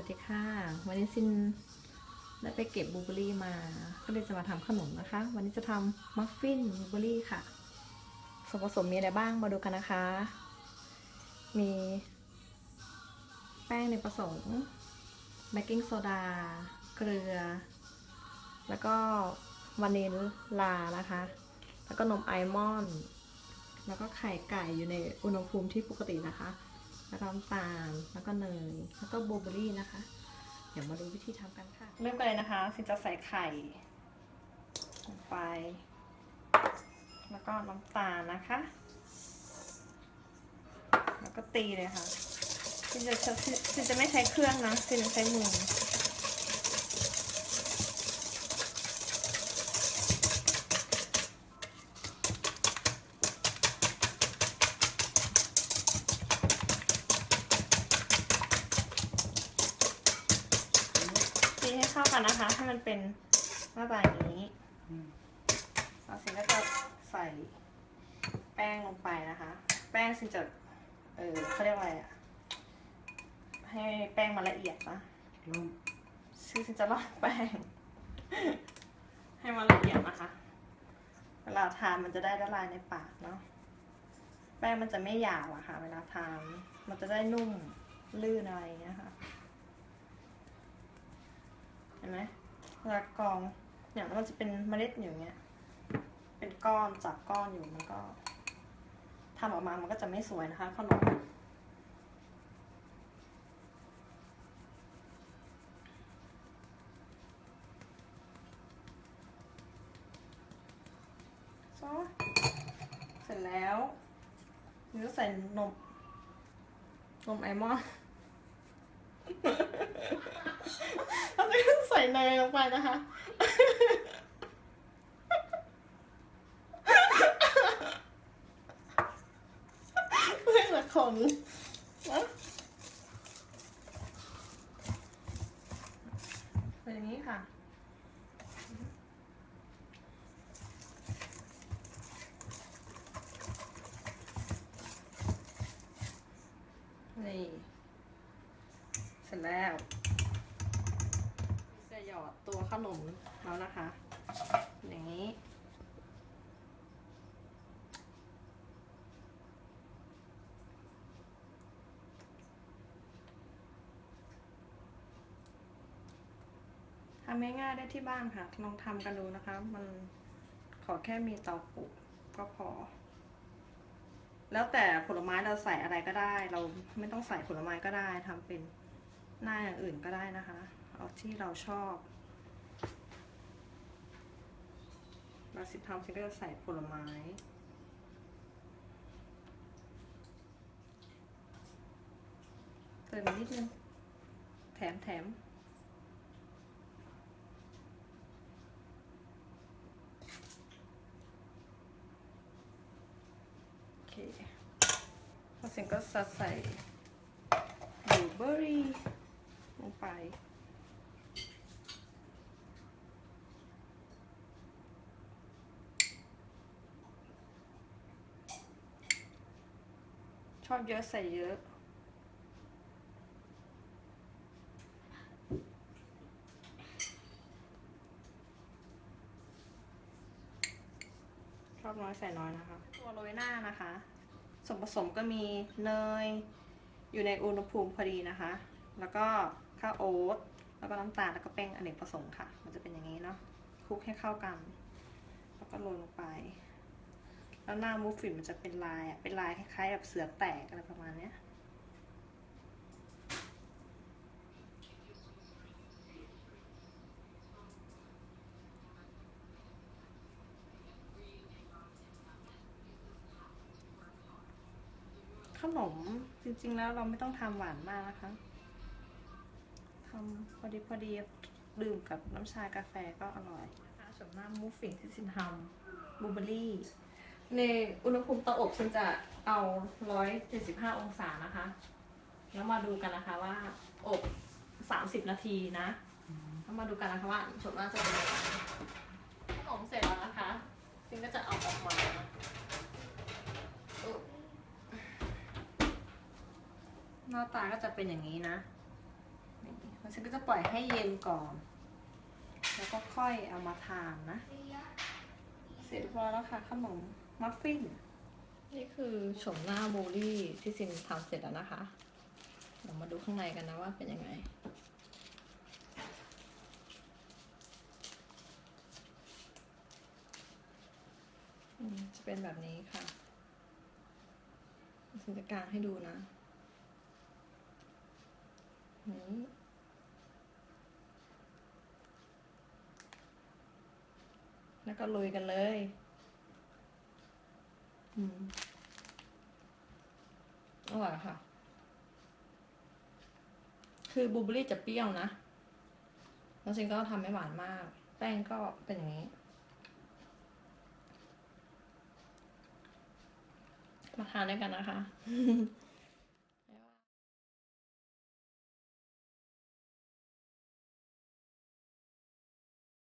ัสดีค่ะ วันนี้ซินได้ไปเก็บบลูเบอรี่มา ก็เลยจะมาทำขนมนะคะ วันนี้จะทำมัฟฟินบลูเบอรี่ค่ะ ส่วนผสมมีอะไรบ้างมาดูกันนะคะ มีแป้งในผสมเบกกิ้งโซดา เกลือ แล้วก็วานิลลานะคะ แล้วก็นมไอมอนด์แล้วก็ไข่ไก่อยู่ในอุณหภูมิที่ปกตินะคะ แล้วก็น้ำตาลแล้วก็เนยแล้วก็บลูเบอรี่นะคะ เดี๋ยวมาดูวิธีทำกันค่ะ เริ่มกันเลยนะคะสิจะใส่ไข่ลงไป แล้วก็น้ำตาลนะคะ แล้วก็ตีเลยค่ะสิจะสิจะไม่ใช้เครื่องนะสิจะใช้มือ เข้ากันนะคะ ให้มันเป็นหน้าตาอย่างนี้เราสินก็จะใส่แป้งลงไปนะคะ แป้งสินจะเออเขาเรียกอะไรอะให้แป้งมันละเอียดนะซึ่งสินจะลอกแป้ง ให้มันละเอียดนะคะ เวลาทานมันจะได้ละลายในปากเนาะแป้งมันจะไม่หยาบอะค่ะ เวลาทาน มันจะได้นุ่มลื่นอะไรอย่างเงี้ยค่ะ เห็นไหมเวลากองเนี่ยมันจะเป็นเมล็ดอยู่อย่างเงี้ย เป็นก้อนจับก้อนอยู่มันก็ทำออกมามันก็จะไม่สวยนะคะ ขนมเสร็จแล้วนี่ก็ใส่นม นมไอมอน เราจะใส่เนยลงไปนะคะ เพื่อจะคนนะเป็นอย่างนี้ค่ะนี่เสร็จแล้ว ขนมแล้วนะคะ อย่างนี้ ทำง่ายๆได้ที่บ้านค่ะ ลองทำกันดูนะคะ มันขอแค่มีเตาปลูกก็พอ แล้วแต่ผลไม้เราใส่อะไรก็ได้ เราไม่ต้องใส่ผลไม้ก็ได้ทำเป็นหน้าอย่างอื่นก็ได้นะคะ เอาที่เราชอบ เราสิทำสิก็จะใส่ผลไม้ เติมนิดนึง แถมแถมโอเคพอเสร็จก็จะใส่บลูเบอร์รี่ลงไป ชอบเยอะใส่เยอะ ชอบน้อยใส่น้อยนะคะ ตัวโรยหน้านะคะ ส่วนผสมก็มีเนย อยู่ในอุณหภูมิพอดีนะคะ แล้วก็ข้าวโอ๊ต แล้วก็น้ำตาล แล้วก็แป้งอเนกประสงค์ค่ะ มันจะเป็นอย่างนี้เนาะคลุกให้เข้ากัน แล้วก็โรยลงไป แล้วหน้ามูฟฟินมันจะเป็นลายอะเป็นลายคล้ายๆแบบเสือแตกอะไรประมาณเนี้ยขนมจริงๆแล้วเราไม่ต้องทำหวานมากนะคะทำพอดีพอดีดื่มกับน้ำชากาแฟก็อร่อยนะคะส่วนมากมูฟฟินที่ซินทำบลูเบอร์รี่ ในอุณหภูมิเตาอบฉันจะเอา 175 องศานะคะ แล้วมาดูกันนะคะว่า อบ 30 นาทีนะ แล้วมาดูกันนะคะว่าส่วนมากจะเป็นยังไงขนมเสร็จแล้วนะคะซินก็จะเอาออกมาหน้าตาก็จะเป็นอย่างนี้นะแล้วฉันก็จะปล่อยให้เย็นก่อน แล้วก็ค่อยเอามาทานนะ เสร็จเรียบร้อยแล้วค่ะขนมมัฟฟิน นี่คือโฉมหน้าบูลลี่ที่ซินทำเสร็จแล้วนะคะเดี๋ยวมาดูข้างในกันนะว่าเป็นยังไง จะเป็นแบบนี้ค่ะซินจะกางให้ดูนะ นี้ แล้วก็ลุยกันเลยอืมอร่อยค่ะ คือบลูเบอรี่จะเปรี้ยวนะ แล้วจริงก็ทำไม่หวานมาก แป้งก็เป็นอย่างนี้ มาทานด้วยกันนะคะ